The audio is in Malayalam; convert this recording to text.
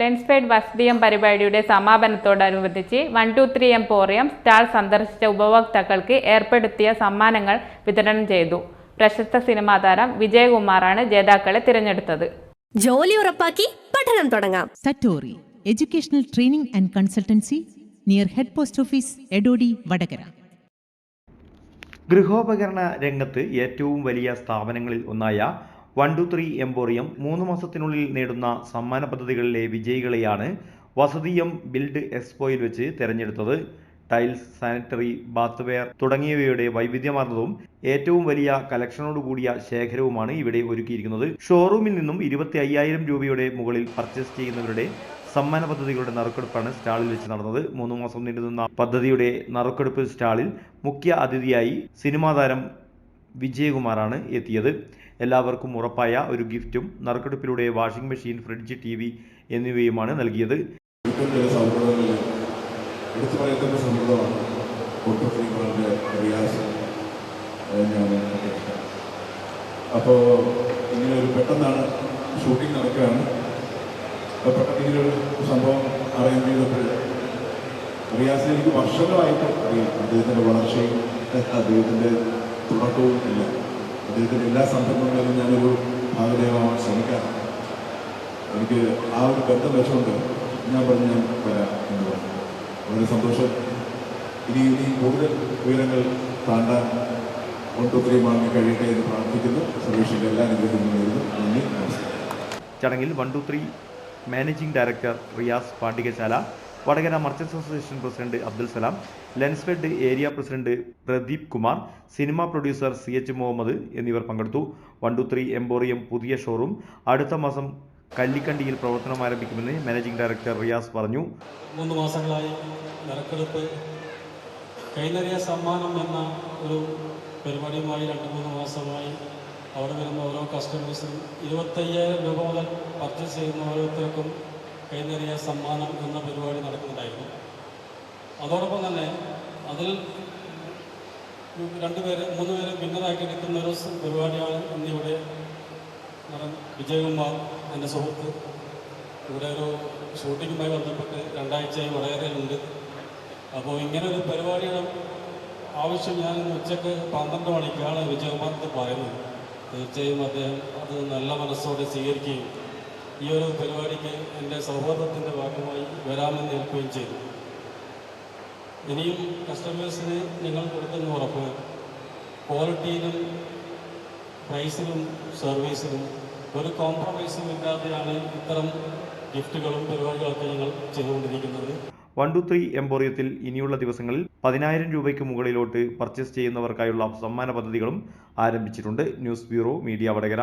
ലെൻസ്ഫെഡ് വസതിയം പരിപാടിയുടെ സമാപനത്തോടനുബന്ധിച്ച് one two three emporium stall സന്ദർശിച്ച ഉപഭോക്താക്കൾക്ക് ഏർപ്പെടുത്തിയ സമ്മാനങ്ങൾ വിതരണം ചെയ്തു. പ്രശസ്ത സിനിമാ താരം വിജയകുമാറാണ് ജേതാക്കളെ തിരഞ്ഞെടുത്തത്. ജോലി ഉറപ്പാക്കി പഠനം തുടങ്ങാം. Satori educational training and consultancy near head post office Edodi Vadakara. ഗൃഹോപകരണ രംഗത്ത് ഏറ്റവും വലിയ സ്ഥാപനങ്ങളിൽ ഒന്നായ വൺ ടു ത്രീ എംപോറിയം മൂന്ന് മാസത്തിനുള്ളിൽ നേടുന്ന സമ്മാന പദ്ധതികളിലെ വിജയികളെയാണ് വസതിയം ബിൽഡ് എക്സ്പോയിൽ വെച്ച് തെരഞ്ഞെടുത്തത്. ടൈൽസ് സാനിറ്ററി ബാത്ത്വെയർ തുടങ്ങിയവയുടെ വൈവിധ്യമാർന്നതും ഏറ്റവും വലിയ കലക്ഷനോടുകൂടിയ ശേഖരവുമാണ് ഇവിടെ ഒരുക്കിയിരിക്കുന്നത്. ഷോറൂമിൽ നിന്നും ഇരുപത്തി അയ്യായിരം രൂപയുടെ മുകളിൽ പർച്ചേസ് ചെയ്യുന്നവരുടെ സമ്മാന പദ്ധതികളുടെ നറുക്കെടുപ്പാണ് സ്റ്റാളിൽ വെച്ച് നടന്നത്. മൂന്ന് മാസം നീണ്ടുനിന്ന പദ്ധതിയുടെ നറുക്കെടുപ്പ് സ്റ്റാളിൽ മുഖ്യ അതിഥിയായി സിനിമാതാരം വിജയകുമാറാണ് എത്തിയത്. എല്ലാവർക്കും ഉറപ്പായ ഒരു ഗിഫ്റ്റും നറുക്കെടുപ്പിലൂടെ washing machine fridge T V എന്നിവയുമാണ് നൽകിയത്. അപ്പോൾ ഇങ്ങനെ ഒരു പെട്ടെന്നാണ് ഷൂട്ടിംഗ് നടക്കുകയാണ്. അപ്പോൾ പെട്ടെന്ന് ഇങ്ങനൊരു സംഭവം അറേഞ്ച് ചെയ്തപ്പോൾ റിയാസിനെ എനിക്ക് വർഷങ്ങളായിട്ട് അറിയാം. അദ്ദേഹത്തിന്റെ വളർച്ചയും അദ്ദേഹത്തിന്റെ തുടക്കവും ഇല്ല അദ്ദേഹത്തിന്റെ എല്ലാ സംരംഭങ്ങളിലും ഞാനൊരു ഭാഗദേവമാണ് ശ്രമിക്കാറുണ്ട് എനിക്ക് ആ ഒരു ബന്ധം വെച്ചുകൊണ്ട് ഞാൻ പറഞ്ഞ് ഞാൻ വരാം എന്ന് പറഞ്ഞു. വളരെ സന്തോഷം. ഇനി ഇനി കൂടുതൽ ഉയരങ്ങൾ താണ്ടാൻ ഒട്ടുത്തിരി വാങ്ങി കഴിയട്ടെ എന്ന് പ്രാർത്ഥിക്കുന്നു. സുരേഷിന്റെ എല്ലാ അനുഗ്രഹങ്ങളും നന്ദി നമസ്കാരം. ചടങ്ങിൽ one two three managing director Riyas Pandikasala Vadakara merchants association president Abdul Salam Lensfed area president Pradeep Kumar cinema producer C H Muhammad എന്നിവർ പങ്കെടുത്തു. വൺ ടു ത്രീ എംബോറിയം പുതിയ ഷോറൂം അടുത്ത മാസം കല്ലിക്കണ്ടിയിൽ പ്രവർത്തനം ആരംഭിക്കുമെന്ന് മാനേജിംഗ് ഡയറക്ടർ റിയാസ് പറഞ്ഞു. മൂന്ന് മാസങ്ങളായി നറുക്കെടുപ്പ് കൈനറിയ സമ്മാനം എന്ന ഒരു പരിപാടിയുമായി രണ്ട് മൂന്ന് മാസമായി അവിടെ വരുന്ന ഓരോ കസ്റ്റമേഴ്സിനും ഇരുപത്തയ്യായിരം രൂപ മുതൽ പർച്ചേസ് ചെയ്യുന്ന ഓരോരുത്തർക്കും കൈനറിയ സമ്മാനം എന്ന പരിപാടി നടക്കുന്നുണ്ടായിരുന്നു. അതോടൊപ്പം തന്നെ അതിൽ രണ്ടുപേര് മൂന്ന് പേര് ഭിന്നരാക്കി നിൽക്കുന്ന ഒരു പരിപാടിയാണ് ഇന്നിവിടെ നടൻ വിജയകുമാർ എന്റെ സുഹൃത്ത്. ഇവിടെ ഒരു ഷൂട്ടിങ്ങുമായി ബന്ധപ്പെട്ട് രണ്ടാഴ്ചയായി വളരെയുണ്ട്. അപ്പോൾ ഇങ്ങനെ ഒരു പരിപാടിയുടെ ആവശ്യം ഞാൻ ഉച്ചയ്ക്ക് പന്ത്രണ്ട് മണിക്കാണ് വിജയകുമാർ പറയുന്നത്. തീർച്ചയായും അദ്ദേഹം അത് നല്ല മനസ്സോടെ സ്വീകരിക്കുകയും ഈ ഒരു പരിപാടിക്ക് എന്റെ സൗഹൃദത്തിന്റെ ഭാഗമായി വരാമെന്ന് ഏൽക്കുകയും ചെയ്തു. ഇനിയും കസ്റ്റമേഴ്സിന് നിങ്ങൾ കൊടുക്കുന്ന ഉറപ്പ് ക്വാളിറ്റിയിലും പ്രൈസിലും സർവീസിലും ഒരു കോംപ്രമൈസും ഇല്ലാതെയാണ് ഇത്തരം ഗിഫ്റ്റുകളും പരിപാടികളൊക്കെ ഞങ്ങൾ ചെയ്തുകൊണ്ടിരിക്കുന്നത്. വൺ ടു ത്രീ എംപോറിയത്തിൽ ഇനിയുള്ള ദിവസങ്ങളിൽ പതിനായിരം രൂപയ്ക്ക് മുകളിലോട്ട് പർച്ചേസ് ചെയ്യുന്നവർക്കായുള്ള സമ്മാന പദ്ധതികളും ആരംഭിച്ചിട്ടുണ്ട്. News bureau media Vadakara.